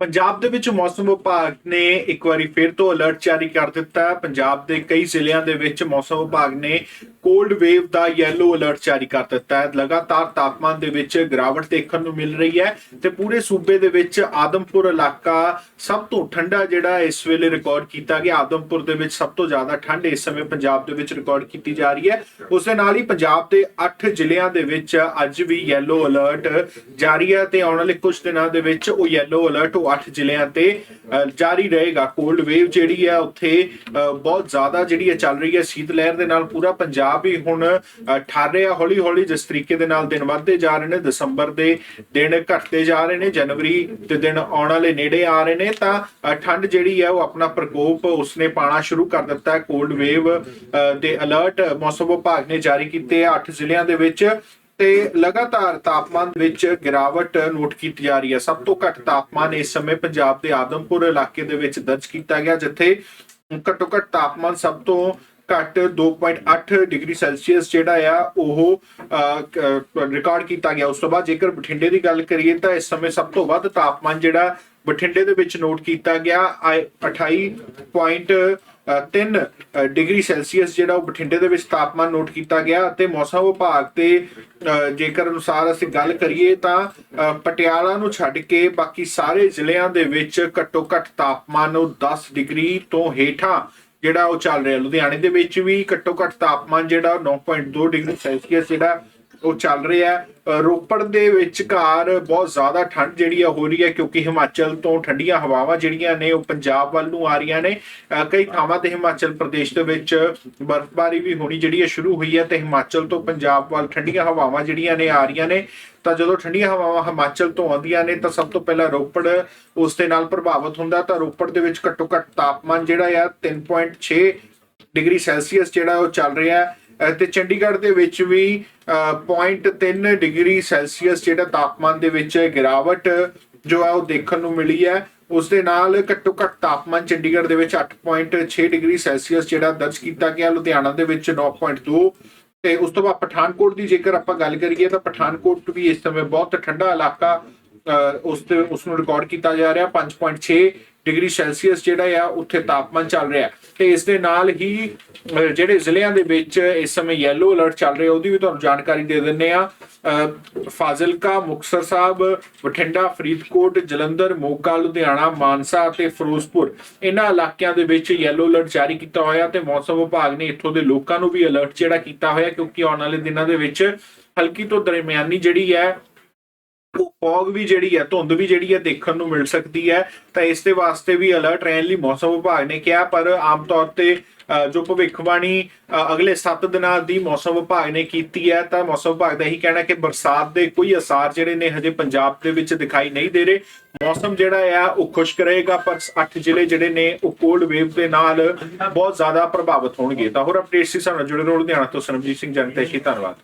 ਪੰਜਾਬ ਦੇ ਵਿੱਚ ਮੌਸਮ ਵਿਭਾਗ ਨੇ ਇੱਕ ਵਾਰੀ ਫਿਰ ਤੋਂ ਅਲਰਟ ਜਾਰੀ ਕਰ ਦਿੱਤਾ ਹੈ। ਪੰਜਾਬ ਦੇ ਕਈ ਜ਼ਿਲ੍ਹਿਆਂ ਦੇ ਵਿੱਚ ਮੌਸਮ ਵਿਭਾਗ ਨੇ ਕੋਲਡ ਵੇਵ ਦਾ ਯੈਲੋ ਅਲਰਟ ਜਾਰੀ ਕਰ ਦਿੱਤਾ ਹੈ। ਲਗਾਤਾਰ ਤਾਪਮਾਨ ਦੇ ਵਿੱਚ ਗਿਰਾਵਟ ਦੇਖਣ ਨੂੰ ਮਿਲ ਰਹੀ ਹੈ ਤੇ ਪੂਰੇ ਸੂਬੇ ਦੇ ਵਿੱਚ ਆਦਮਪੁਰ ਇਲਾਕਾ ਸਭ ਤੋਂ ਠੰਡਾ ਜਿਹੜਾ ਇਸ ਵੇਲੇ ਰਿਕਾਰਡ ਕੀਤਾ ਗਿਆ। ਆਦਮਪੁਰ ਦੇ ਵਿੱਚ ਸਭ ਤੋਂ ਜ਼ਿਆਦਾ ਠੰਡ ਇਸ ਸਮੇਂ ਪੰਜਾਬ ਦੇ ਵਿੱਚ ਰਿਕਾਰਡ ਕੀਤੀ ਜਾ ਰਹੀ ਹੈ। ਉਸ ਦੇ ਨਾਲ ਹੀ ਪੰਜਾਬ ਦੇ 8 ਜ਼ਿਲ੍ਹਿਆਂ ਦੇ ਵਿੱਚ ਅੱਜ ਵੀ ਯੈਲੋ ਅਲਰਟ ਜਾਰੀ ਹੈ ਤੇ ਆਉਣ ਵਾਲੇ ਕੁਝ ਦਿਨਾਂ ਦੇ ਵਿੱਚ ਉਹ ਯੈਲੋ ਅਲਰਟ ਉਹ 8 ਜ਼ਿਲ੍ਹਿਆਂ ਤੇ ਜਾਰੀ ਰਹੇਗਾ। ਕੋਲਡ ਵੇਵ ਜਿਹੜੀ ਹੈ ਉੱਥੇ ਬਹੁਤ ਜ਼ਿਆਦਾ ਜਿਹੜੀ ਹੈ ਚੱਲ ਰਹੀ ਹੈ ਸ਼ੀਤ ਲਹਿਰ ਦੇ ਨਾਲ। ਪੂਰਾ ਪੰਜਾਬ ਹੀ ਹੁਣ ਠਰ ਰਿਹਾ। ਹੌਲੀ ਹੌਲੀ ਜਿਸ ਤਰੀਕੇ ਦੇ ਨਾਲ ਦਿਨ ਵੱਧਦੇ ਜਾ ਰਹੇ ਨੇ, ਦਸੰਬਰ ਦੇ ਦਿਨ ਘਟਦੇ ਜਾ ਰਹੇ ਨੇ, ਜਨਵਰੀ ਦੇ ਦਿਨ ਆਉਣ ਵਾਲੇ ਨੇੜੇ ਆ ਰਹੇ ਨੇ, ਤਾਂ ਠੰਡ ਜਿਹੜੀ ਹੈ ਉਹ ਆਪਣਾ ਪ੍ਰਕੋਪ ਉਸਨੇ ਪਾਣਾ ਸ਼ੁਰੂ ਕਰ ਦਿੱਤਾ ਹੈ। ਕੋਲਡ ਵੇਵ ਦੇ ਅਲਰਟ ਮੌਸਮ ਵਿਭਾਗ ਨੇ ਜਾਰੀ ਕੀਤੇ ਆ। 8 ਜ਼ਿਲ੍ਹਿਆਂ ਦੇ ਵਿੱਚ ਤੇ ਲਗਾਤਾਰ ਤਾਪਮਾਨ ਵਿੱਚ ਗਿਰਾਵਟ ਨੋਟ ਕੀਤੀ ਜਾ ਰਹੀ ਹੈ। ਸਭ ਤੋਂ ਘੱਟ ਤਾਪਮਾਨ ਇਸ ਸਮੇਂ ਪੰਜਾਬ ਦੇ ਆਦਮਪੁਰ ਇਲਾਕੇ ਦੇ ਵਿੱਚ ਦਰਜ ਕੀਤਾ ਗਿਆ, ਜਿੱਥੇ ਘੱਟੋ ਘੱਟ ਤਾਪਮਾਨ ਸਭ ਤੋਂ ਘੱਟ 2.8 ਡਿਗਰੀ ਸੈਲਸੀਅਸ ਜਿਹੜਾ ਆ, ਉਹ ਰਿਕਾਰਡ ਕੀਤਾ ਗਿਆ। ਉਸ ਤੋਂ ਬਾਅਦ ਜੇਕਰ ਬਠਿੰਡੇ ਦੀ ਗੱਲ ਕਰੀਏ ਤਾਂ ਇਸ ਸਮੇਂ ਸਭ ਤੋਂ ਵੱਧ ਤਾਪਮਾਨ ਜਿਹੜਾ ਬਠਿੰਡੇ ਦੇ ਵਿੱਚ ਨੋਟ ਕੀਤਾ ਗਿਆ, ਆਏ 28.3 ਡਿਗਰੀ ਸੈਲਸੀਅਸ ਜਿਹੜਾ ਉਹ ਬਠਿੰਡੇ ਦੇ ਵਿੱਚ ਤਾਪਮਾਨ ਨੋਟ ਕੀਤਾ ਗਿਆ ਅਤੇ ਮੌਸਮ ਵਿਭਾਗ ਦੇ ਜੇਕਰ ਅਨੁਸਾਰ ਅਸੀਂ ਗੱਲ ਕਰੀਏ ਤਾਂ ਪਟਿਆਲਾ ਨੂੰ ਛੱਡ ਕੇ ਬਾਕੀ ਸਾਰੇ ਜ਼ਿਲ੍ਹਿਆਂ ਦੇ ਵਿੱਚ ਘੱਟੋ ਘੱਟ ਤਾਪਮਾਨ ਉਹ 10 ਡਿਗਰੀ ਤੋਂ ਹੇਠਾਂ ਜਿਹੜਾ ਉਹ ਚੱਲ ਰਿਹਾ। ਲੁਧਿਆਣੇ ਦੇ ਵਿੱਚ ਵੀ ਘੱਟੋ ਘੱਟ ਤਾਪਮਾਨ ਜਿਹੜਾ ਉਹ 9.2 ਡਿਗਰੀ ਸੈਲਸੀਅਸ ਜਿਹੜਾ ਉਹ ਚੱਲ ਰਿਹਾ ਹੈ। ਰੋਪੜ ਦੇ ਵਿਚਕਾਰ ਬਹੁਤ ਜ਼ਿਆਦਾ ਠੰਡ ਜਿਹੜੀ ਆ ਹੋ ਰਹੀ ਹੈ ਕਿਉਂਕਿ ਹਿਮਾਚਲ ਤੋਂ ਠੰਡੀਆਂ ਹਵਾਵਾਂ ਜਿਹੜੀਆਂ ਨੇ ਉਹ ਪੰਜਾਬ ਵੱਲ ਨੂੰ ਆ ਰਹੀਆਂ ਨੇ। ਕਈ ਥਾਵਾਂ ਤੇ ਹਿਮਾਚਲ ਪ੍ਰਦੇਸ਼ ਦੇ ਵਿੱਚ ਬਰਫ਼ਬਾਰੀ ਵੀ ਹੋਣੀ ਜਿਹੜੀ ਹੈ ਸ਼ੁਰੂ ਹੋਈ ਹੈ ਤੇ ਹਿਮਾਚਲ ਤੋਂ ਪੰਜਾਬ ਵੱਲ ਠੰਡੀਆਂ ਹਵਾਵਾਂ ਜਿਹੜੀਆਂ ਨੇ ਆ ਰਹੀਆਂ ਨੇ। ਤਾਂ ਜਦੋਂ ਠੰਡੀਆਂ ਹਵਾਵਾਂ ਹਿਮਾਚਲ ਤੋਂ ਆਉਂਦੀਆਂ ਨੇ ਤਾਂ ਸਭ ਤੋਂ ਪਹਿਲਾਂ ਰੋਪੜ ਉਸ ਦੇ ਨਾਲ ਪ੍ਰਭਾਵਿਤ ਹੁੰਦਾ ਤਾਂ ਰੋਪੜ ਦੇ ਵਿੱਚ ਘੱਟੋ ਘੱਟ ਤਾਪਮਾਨ ਜਿਹੜਾ ਆ 3.6 ਡਿਗਰੀ ਸੈਲਸੀਅਸ ਜਿਹੜਾ ਉਹ ਚੱਲ ਰਿਹਾ ਹੈ। ਤੇ ਚੰਡੀਗੜ੍ਹ ਦੇ ਵਿੱਚ ਵੀ, ਅਹ 0.3 ਡਿਗਰੀ ਸੈਲਸੀਅਸ ਜਿਹੜਾ ਤਾਪਮਾਨ ਦੇ ਵਿੱਚ ਗਿਰਾਵਟ ਜੋ ਹੈ ਉਹ ਦੇਖਣ ਨੂੰ ਮਿਲੀ ਹੈ। ਉਸ ਦੇ ਨਾਲ ਘੱਟੋ ਘੱਟ ਤਾਪਮਾਨ ਚੰਡੀਗੜ੍ਹ ਦੇ ਵਿੱਚ 8.6 ਡਿਗਰੀ ਸੈਲਸੀਅਸ ਜਿਹੜਾ ਦਰਜ ਕੀਤਾ ਗਿਆ, ਲੁਧਿਆਣਾ ਦੇ ਵਿੱਚ 9.2 ਤੇ ਉਸ ਤੋਂ ਬਾਅਦ ਪਠਾਨਕੋਟ ਦੀ ਜੇਕਰ ਆਪਾਂ ਗੱਲ ਕਰੀਏ ਤਾਂ ਪਠਾਨਕੋਟ ਵੀ ਇਸ ਸਮੇਂ ਬਹੁਤ ਠੰਡਾ ਇਲਾਕਾ ਉਸ ਤੇ ਉਸ ਨੂੰ ਰਿਕਾਰਡ ਕੀਤਾ ਜਾ ਰਿਹਾ 5.6 ਡਿਗਰੀ ਸੈਲਸੀਅਸ ਜਿਹੜਾ ਆ, ਉੱਥੇ ਤਾਪਮਾਨ ਚੱਲ ਰਿਹਾ। ਤੇ ਇਸ ਦੇ ਨਾਲ ਹੀ ਜਿਹੜੇ ਜ਼ਿਲ੍ਹਿਆਂ ਦੇ ਵਿੱਚ ਇਸ ਸਮੇਂ ਯੈਲੋ ਅਲਰਟ ਚੱਲ ਰਿਹਾ, ਉਹਦੀ ਵੀ ਤੁਹਾਨੂੰ ਜਾਣਕਾਰੀ ਦੇ ਦਿੰਨੇ ਆ ਫਾਜ਼ਿਲਕਾ, ਮੁਕਤਸਰ ਸਾਹਿਬ, ਬਠਿੰਡਾ, ਫਰੀਦਕੋਟ, ਜਲੰਧਰ, ਮੋਗਾ, ਲੁਧਿਆਣਾ, ਮਾਨਸਾ ਅਤੇ ਫਿਰੋਜ਼ਪੁਰ। ਇਹਨਾਂ ਇਲਾਕਿਆਂ ਦੇ ਵਿੱਚ ਯੈਲੋ ਅਲਰਟ ਜਾਰੀ ਕੀਤਾ ਹੋਇਆ ਤੇ ਮੌਸਮ ਵਿਭਾਗ ਨੇ ਇੱਥੋਂ ਦੇ ਲੋਕਾਂ ਨੂੰ ਵੀ ਅਲਰਟ ਜਿਹੜਾ ਕੀਤਾ ਹੋਇਆ, ਕਿਉਂਕਿ ਆਉਣ ਵਾਲੇ ਦਿਨਾਂ ਦੇ ਵਿੱਚ ਹਲਕੀ ਤੋਂ ਦਰਮਿਆਨੀ ਜਿਹੜੀ ਹੈ ਉਹ ਫੌਗ ਵੀ ਜਿਹੜੀ ਹੈ, ਧੁੰਦ ਵੀ ਜਿਹੜੀ ਹੈ ਦੇਖਣ ਨੂੰ ਮਿਲ ਸਕਦੀ ਹੈ। ਤਾਂ ਇਸ ਦੇ ਵਾਸਤੇ ਵੀ ਅਲਰਟ ਰਹਿਣ ਲਈ ਮੌਸਮ ਵਿਭਾਗ ਨੇ ਕਿਹਾ, ਪਰ ਆਮ ਤੌਰ ਤੇ ਜੋ ਭਵਿੱਖਬਾਣੀ ਅਗਲੇ 7 ਦਿਨਾਂ ਦੀ ਮੌਸਮ ਵਿਭਾਗ ਨੇ ਕੀਤੀ ਹੈ, ਤਾਂ ਮੌਸਮ ਵਿਭਾਗ ਦਾ ਇਹੀ ਕਹਿਣਾ ਕਿ ਬਰਸਾਤ ਦੇ ਕੋਈ ਅਸਾਰ ਜਿਹੜੇ ਨੇ ਹਜੇ ਪੰਜਾਬ ਦੇ ਵਿੱਚ ਦਿਖਾਈ ਨਹੀਂ ਦੇ ਰਹੇ। ਮੌਸਮ ਜਿਹੜਾ ਆ, ਉਹ ਖੁਸ਼ਕ ਰਹੇਗਾ, ਪਰ 8 ਜ਼ਿਲ੍ਹੇ ਜਿਹੜੇ ਨੇ, ਉਹ ਕੋਲਡ ਵੇਵ ਦੇ ਨਾਲ ਬਹੁਤ ਜ਼ਿਆਦਾ ਪ੍ਰਭਾਵਿਤ ਹੋਣਗੇ। ਤਾਂ ਹੋਰ ਅਪਡੇਟਸ ਸੀ ਸਾਨੂੰ ਜੁੜੇ ਰਹੋ ਲੁਧਿਆਣਾ ਤੋਂ, ਸਰਬਜੀਤ ਸਿੰਘ ਜਨਤੇਸ਼ੀ ਧੰਨਵਾਦ।